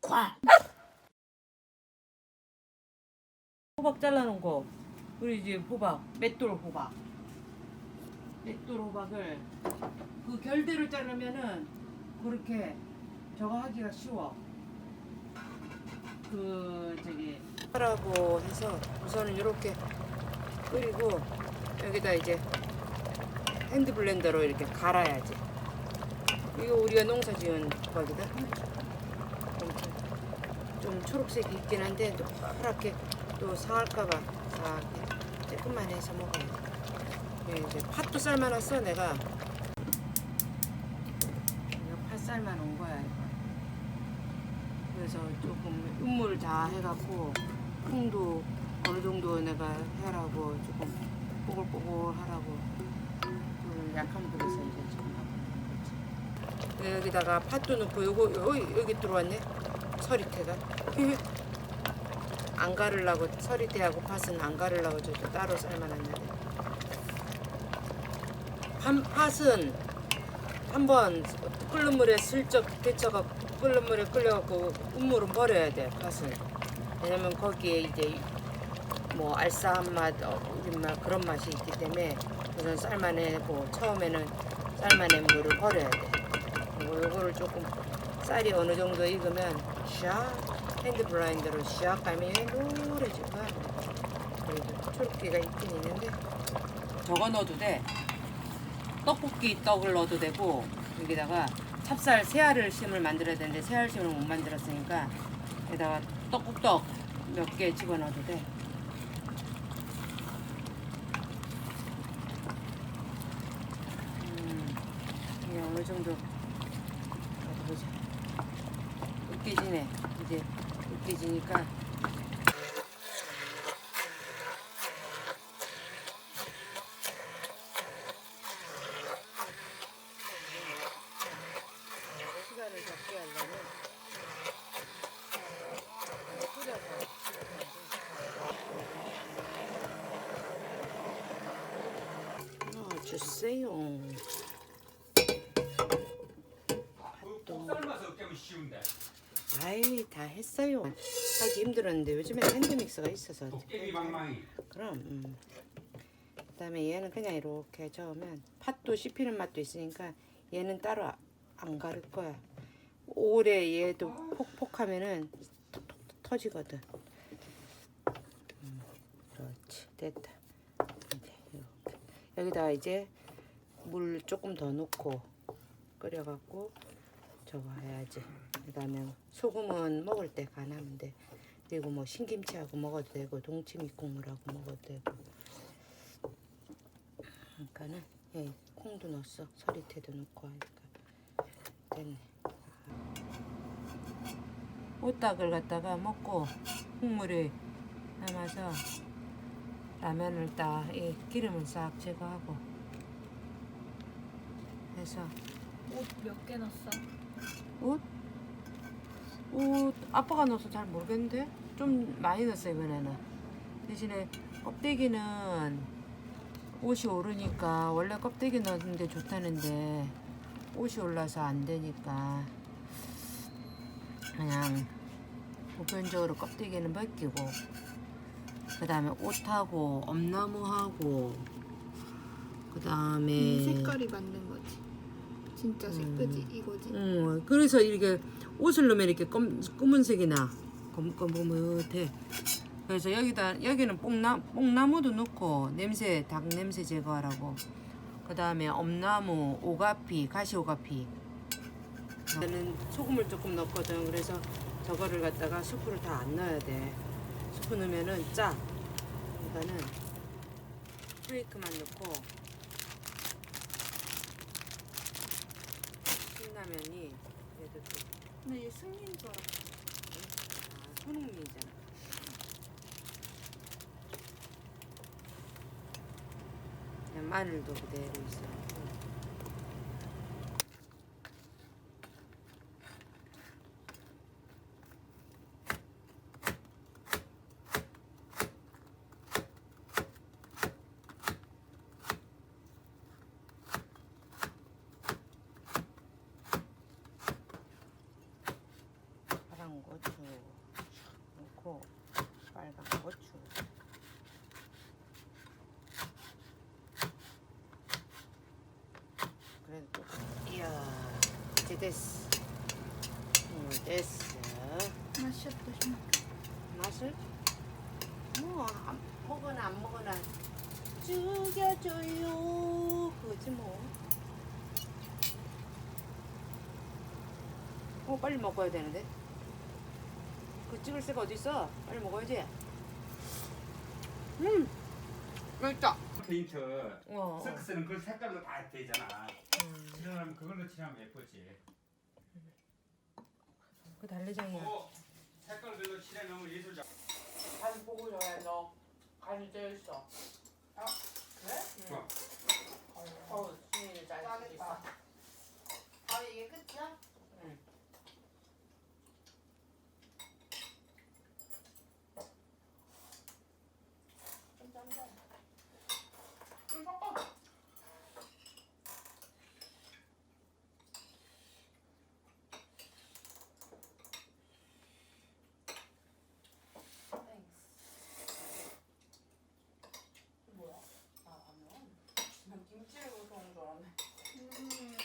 과. 호박 잘라놓은 거. 우리 이제 호박, 맷돌 호박. 맷돌 호박을 그 결대로 자르면은 그렇게 저거 하기가 쉬워. 그 저기 하라고 해서 우선은 이렇게 끓이고 여기다 이제 핸드 블렌더로 이렇게 갈아야지. 이거 우리가 농사 지은 호박이다. 좀, 좀 초록색이 있긴 한데 또 파랗게 또 상할까봐 자 조금만 해서 먹어야 돼. 예, 이제 팥도 삶아놨어 내가. 이거 팥 삶아놓은 거야 이거. 그래서 조금 음물 다 해갖고 콩도 어느 정도 내가 해라고 조금 뽀글뽀글 하라고 그 약한 불에서 이제 거지. 여기다가 팥도 넣고 요거 여기, 들어왔네. 서리태가 안 가르려고 서리태하고 팥은 안 가르려고 저도 따로 삶아놨는데. 판, 팥은 한번 끓는 물에 슬쩍 데쳐가 끓는 물에 끓여갖고 음물은 버려야 돼 팥을 왜냐면 거기에 이제 뭐 알싸한 맛, 어, 우린 맛 그런 맛이 있기 때문에 우선 삶아내고 처음에는 삶아낸 물을 버려야 돼. 그리고 요거를 조금 쌀이 어느 정도 익으면 샥 핸드 블라인더로 샥 노래질 거야. 그래도 초록기가 있긴 있는데 저거 넣어도 돼. 떡볶이 떡을 넣어도 되고 여기다가 찹쌀 새알을 심을 만들어야 되는데 새알 심을 못 만들었으니까 여기다가 떡국떡 몇 개 집어넣어도 돼. 음, 이게 어느 정도 어디 보자. 으깨지네. 이제 으깨지니까 시간을 적게 하려면 끓여서 넣어주세요. 팥도 삶아서 어깨면 쉬운데 아이 다 했어요. 하기 힘들었는데 요즘에 핸드믹서가 있어서 도깨비 방망이 그럼 음. 그다음에 얘는 그냥 이렇게 저으면 팥도 씹히는 맛도 있으니까 얘는 따로 아- 안 가를 거야. 오래 얘도 폭폭하면은 톡톡 터지거든. 음, 그렇지 됐다. 이제 이렇게 여기다 이제 물 조금 더 넣고 끓여갖고 저거 해야지. 그다음에 소금은 먹을 때 간하면 돼. 그리고 뭐 신김치하고 먹어도 되고 동치미 국물하고 먹어도 되고. 그러니까는 예, 콩도 넣었어. 서리태도 넣고 하니까 됐네. 오딱을 갖다가 먹고 국물이 남아서 라면을 딱이 기름을 싹 제거하고 해서 옷 몇 개 넣었어? 옷? 옷 아빠가 넣어서 잘 모르겠는데 좀 많이 넣었어 이번에는 대신에 껍데기는 옷이 오르니까 원래 껍데기 넣었는데 좋다는데 옷이 올라서 안 되니까 그냥 보편적으로 껍데기는 벗기고 그 다음에 옷하고 엄나무하고 그 다음에 이 색깔이 맞는 거지. 진짜 색끄지 이거지. 어, 그래서 이렇게 옷을 넣으면 이렇게 검, 검은색이 나. 검, 검은해. 그래서 여기다, 여기는 뽕나, 뽕나무도 넣고, 냄새, 닭 냄새 제거하라고. 그 다음에 엄나무, 오가피, 가시 오가피. 나는 소금을 조금 넣거든. 그래서 저거를 갖다가 스프를 다 안 넣어야 돼. 스프 넣으면은 짜. 그러니까는 프레이크만 넣고, 신라면이 그래도 또 근데 얘 승리인 줄 알았어. 아, 손흥민이잖아. 그냥 마늘도 그대로 있어. 양고추 넣고 빨간 고추 그래도 조금 이야 이제 됐어 음, 됐어 맛이 어떠십니까? 맛을 뭐 안, 먹거나 안 먹거나 죽여줘요 그거지 뭐. 어 빨리 먹어야 되는데. 그 찍을 새가 어디 있어? 빨리 먹어야지. 음 맛있다. 페인트 어. 서크스는 그 색깔로 다 되잖아. 그러면 그걸로 칠하면 예쁘지. 그 달래장이야. 어, 색깔별로 칠해놓으면 예술작. 간 보고 줘야 너 간이 되어 있어. 아 그래? 어. 어우 수민이 잘 쓰고 있어. 아 이게 끝이야? 좀 짠데. 좀 섞어. 뭐야? 아 라면? 난 김치를 구워서 줄 알았네. 음.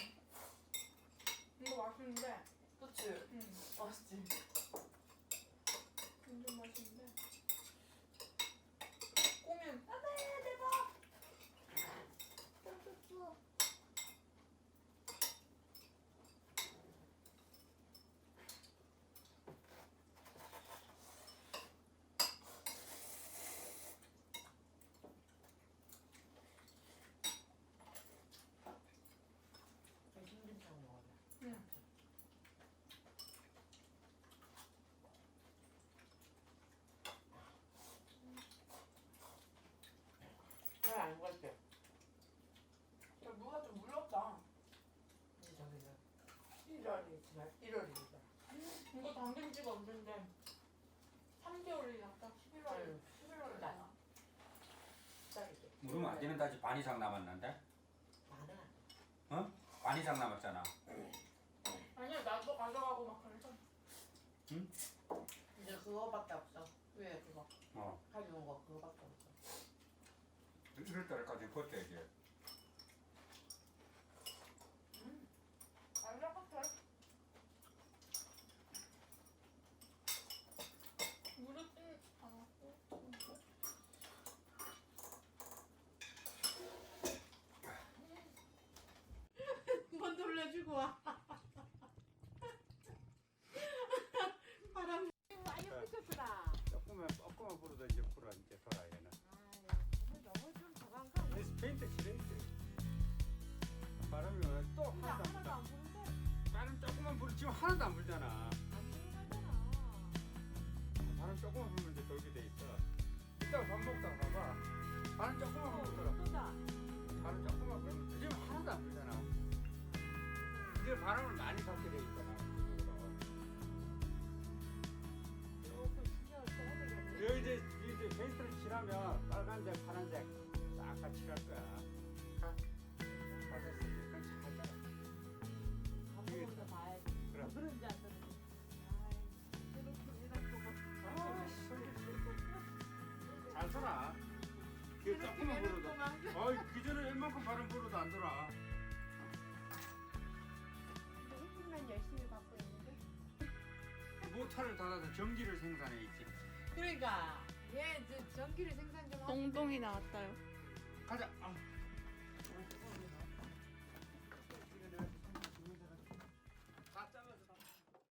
맛있는데. 그치? 음. 맛있지? 완전 맛있는데. 꼬면 안돼 대박. 쭈쭈쭈. 좀 흰김치하고 먹어야 돼. 응. 잘안 구웠지? 야, 무가 좀 물렀다. 네, 이제 저기는 1월이 지 날 1월이잖아. 이거 당김치가 언젠데 3개월이 났다 11월 아유, 11월 나. 나 시작이지. 물으면 안 되는 다지 반 이상 남았는데? 많아. 어? 반 이상 남았잖아. 아니야 나도 가져가고 막 그래서 이제 그거밖에 없어. 왜 그거? 어. 가져온 거 그거밖에 없어. 이럴 때까지 버텨야지. 또 하나도 안 불다. 바람 조금만 불어 지금 하나도 안 불잖아. 바람 조금만 불면 이제 돌게 돼 있어. 이따가 밥 먹다가 봐봐. 바람 조금만 불더라. 불어도 안 돌아. 햇빛만 열심히 받고 있는데. 모터를 닫아서 전기를 생산해 있지. 그러니까 얘 이제 전기를 생산 좀 하고. 똥똥이 나왔다요 가자. 아.